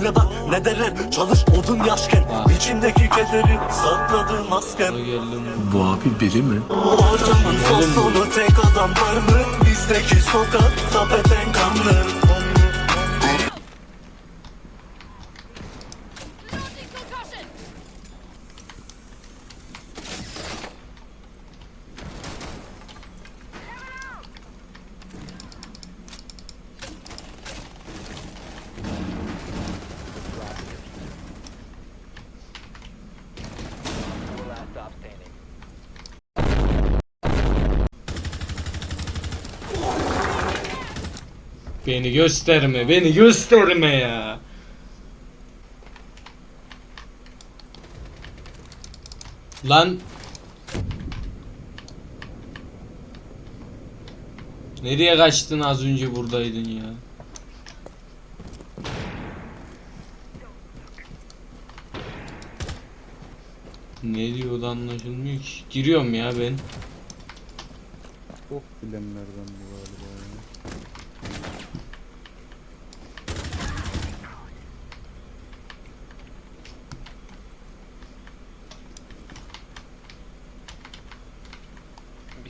dinle bak ne derler Çalış odun yaşken Vay. içindeki kederi sakladı masken. Bu abi biri mi? Ortamın sosunu tek adam var mı? Bizdeki sokak tapeten Beni gösterme, beni gösterme ya. Lan. Nereye kaçtın az önce buradaydın ya? Ne diyor da anlaşılmıyor ki. Giriyorum ya ben. Çok bilenlerden bu galiba.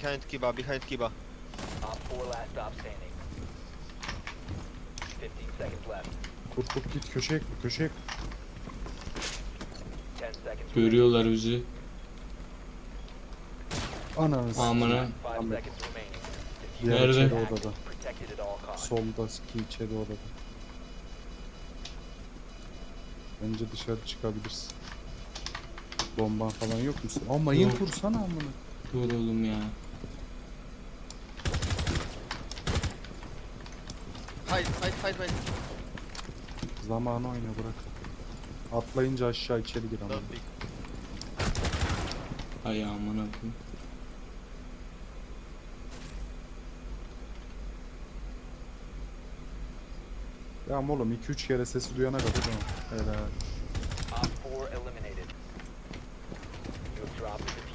Behind Kiba, behind Kiba. Op 4 last stop standing. 15 seconds left. Kurt kurt git köşeye kır. 10 seconds. remaining. Görüyorlar bizi. Ananı s- Amına. 5 Ahmet. seconds remaining. Diğer Nerede? içeri odada. Protected at all costs. Solda ski içeri odada. Bence dışarı çıkabilirsin. Bomban falan yok mu? Aa mayın Yok. kursana amına. Dur oğlum ya. Hide, hide, hide, hide. Zamanı oyna bırak. Atlayınca aşağı içeri gir ama. Peek. Ay amına koyayım. Ya oğlum 2-3 kere sesi duyana kadar tamam. Helal. Op 4 eliminated. You have dropped the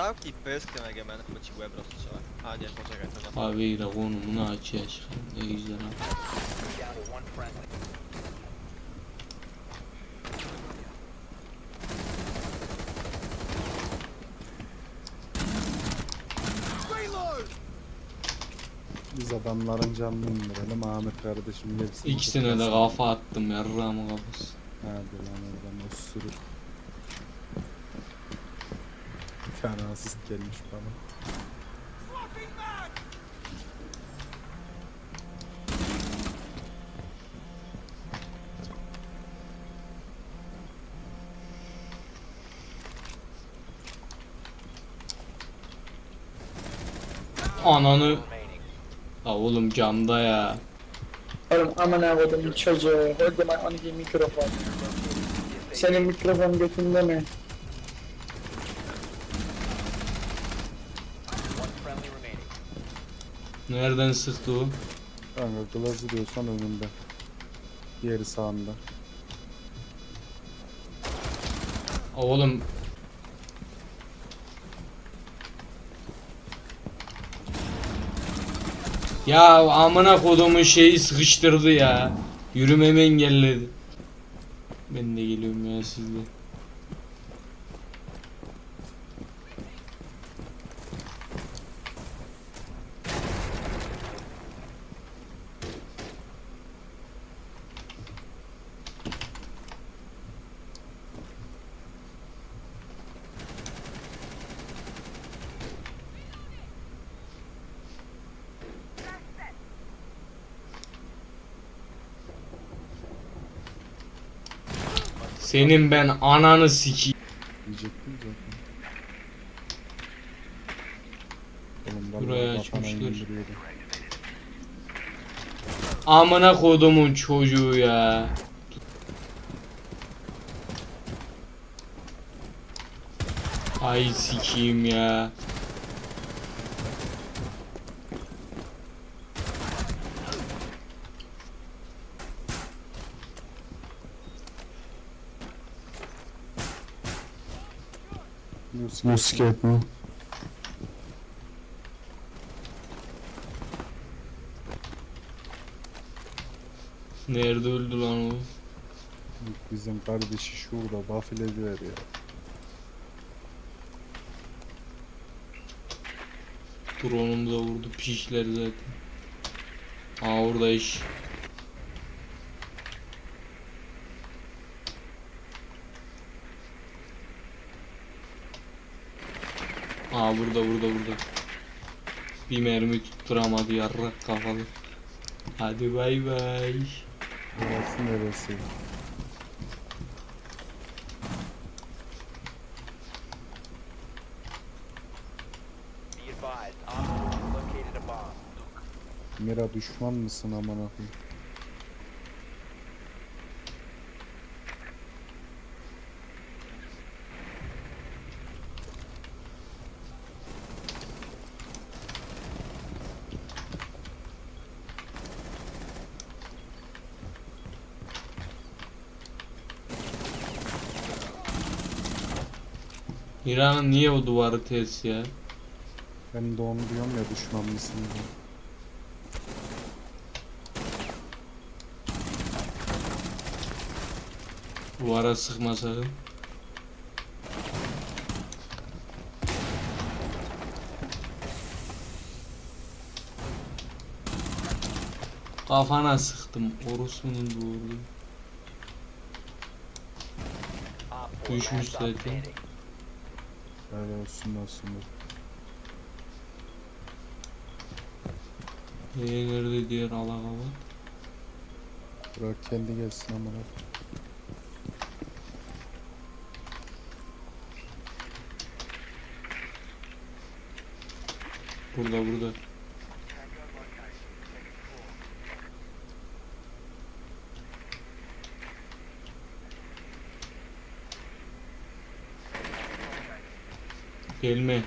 Zamknij pyskę na gemen, chyba ci łeb rozstrzela. A nie, poczekaj, to na Abi konumunu aç ya. Ne güzel ha. Down to one friendly. Biz adamların canını indirelim. Ahmet kardeşim gelsin. İkisine de kafa attım yarrağımı kafası. Hadi lan oradan o sürü. Bir tane asist gelmiş bana. Ananı. La oğlum camda ya. Oğlum amına koydum çocuğu. Hadi my only mikrofon. Senin mikrofon götünde mi? Nereden sıktı o? Kanka glazı diyorsan önünde. Diğeri sağında. Oğlum. Ya amına kodumun şeyi sıkıştırdı ya. Yürümemi engelledi. Ben de geliyorum ya sizle. Senin ben ananı siki. Diyecektim zaten. Oğlum vallahi Buraya kafana açmışlar. indiriyordu. Amına kodumun çocuğu ya. Ay sikiyim ya. Musket mi? Nerede öldü lan o? Bizim kardeşi şurada bafile ediyor ya. Drone'um da vurdu pişler zaten. Aa orada iş. Aa burada burada burada. Bir mermi tutturamadı yarrak kafalı. Hadi bay bay. Burası neresi? Be advised, Op 4 has located a bomb. Mira düşman mısın aman akıyım? İran'ın niye o duvarı ters ya? Ben de onu diyorum ya düşman mısın diye. Duvara sıkma sakın. Kafana sıktım. Orospunun doğru. Op 4 Düşmüş zaten. Öyle olsun olsun. dur. Ee, nerede diğer alakalı? Bırak kendi gelsin akıyım. Burada burada. Gelme.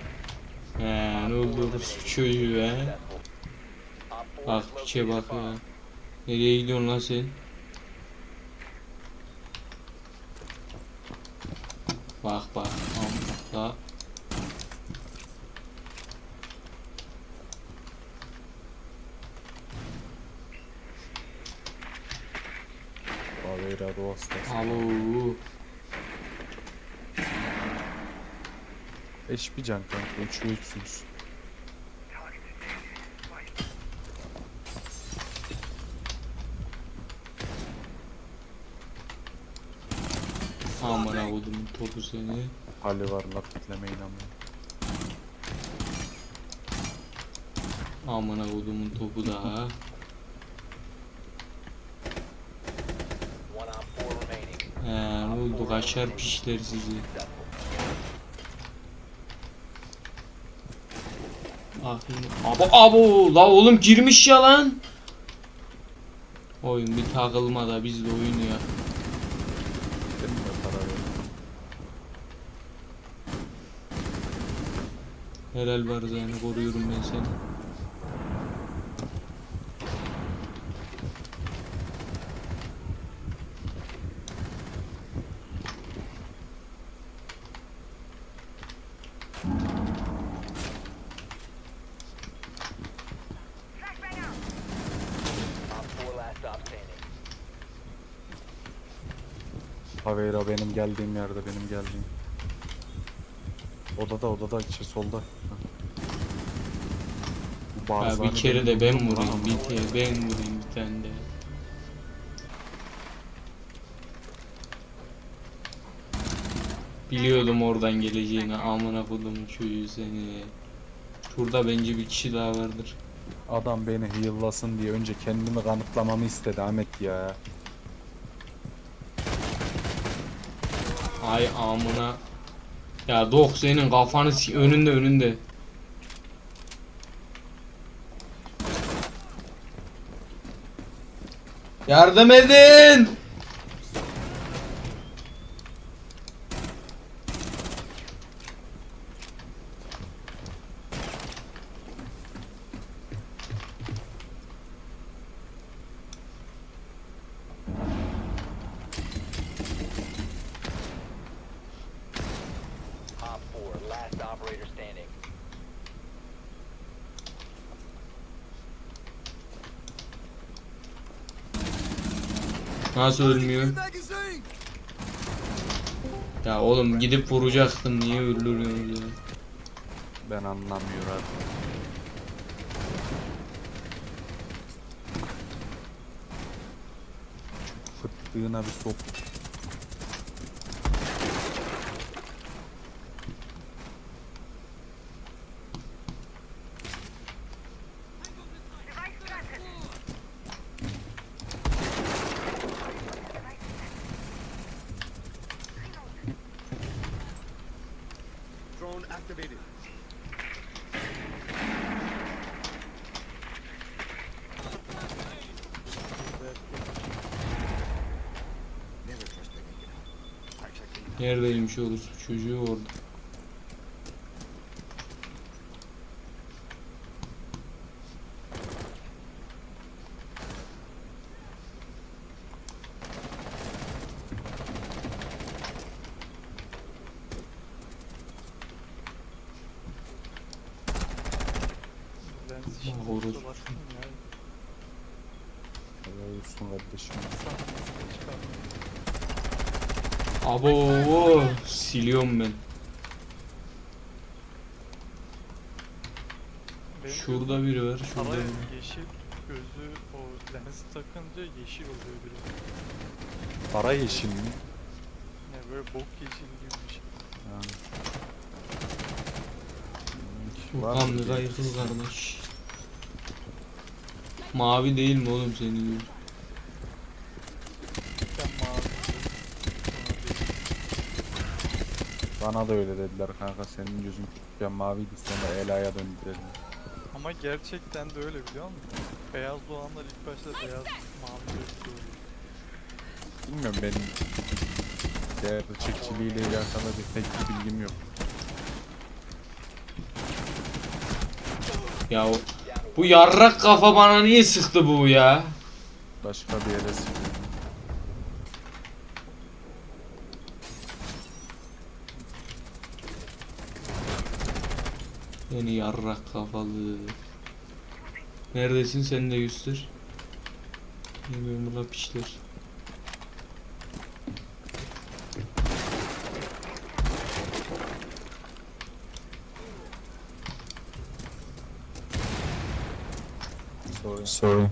He ne oldu bu çocuğu he? Successful. Op 4 Bak piçe a bak ya. Nereye gidiyorsun lan sen? Bak bak. Hastası. Alo. Eş bir can kanka. Üçü üçsünüz. Amına koydum topu seni. Hali var laf kitlemeyin ama. Amına koydumun topu da. One op 4 remaining. He ne oldu kaçar pişler sizi. Abo abo la oğlum girmiş ya lan. Oyun bir takılma da biz de oyun ya. Helal var yani koruyorum ben seni. Op 4 last stop standing. Aveira benim geldiğim yerde benim geldiğim. Odada odada şey solda. Ya bir kere de ben vurayım bir kere ben vurayım bir tane de. Biliyordum oradan geleceğini amına kodumun çocuğu seni. Şurada bence bir kişi daha vardır. Adam beni heal'lasın diye önce kendimi kanıtlamamı istedi Ahmet ya. Ay amına. Ya dok senin kafanı önünde önünde. Yardım edin. Op 4 Last operator standing. Nasıl ölmüyor? Ya oğlum gidip vuracaktın niye öldürüyorsunuz ya? Ben anlamıyorum artık. Fıttığına bir sok. Neredeymiş orası çocuğu orada. Ya. Helal olsun kardeşim. Abo siliyorum ben. Benim Şurada biri var, şurada Ama biri. yeşil gözü o lens takınca yeşil oluyor biraz. Para yeşil mi? Yani böyle bok yeşil gibi bir şey. Yani. Kamera yıkıl kardeş. Mavi değil mi oğlum senin gibi? Değil. Bana da öyle dediler kanka senin gözün küçükken maviydi sonra Ela'ya döndü dediler. Ama gerçekten de öyle biliyor musun? Beyaz doğanlar ilk başta beyaz mavi gözlü oluyor. Bilmiyorum benim gerçekçiliğiyle alakalı bir pek bir bilgim yok. Ya o- bu yarrak kafa bana niye sıktı bu ya? Başka bir yere siliyorum. Beni yarrak kafalı. Neredesin sen de göster. Bilmiyorum buna piçler. Sorry. Sorry.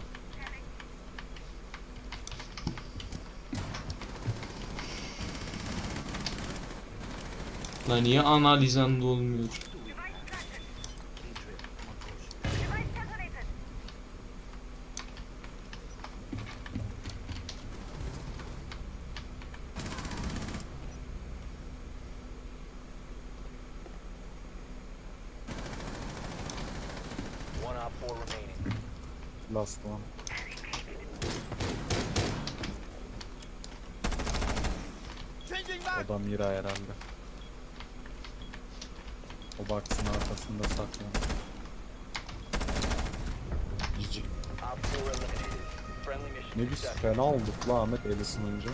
Lan niye analizanda olmuyor? One op four remaining. Last one. O da Mira herhalde. O box'ın arkasında mission Ne biz fena olduk la Ahmet el ısınınca.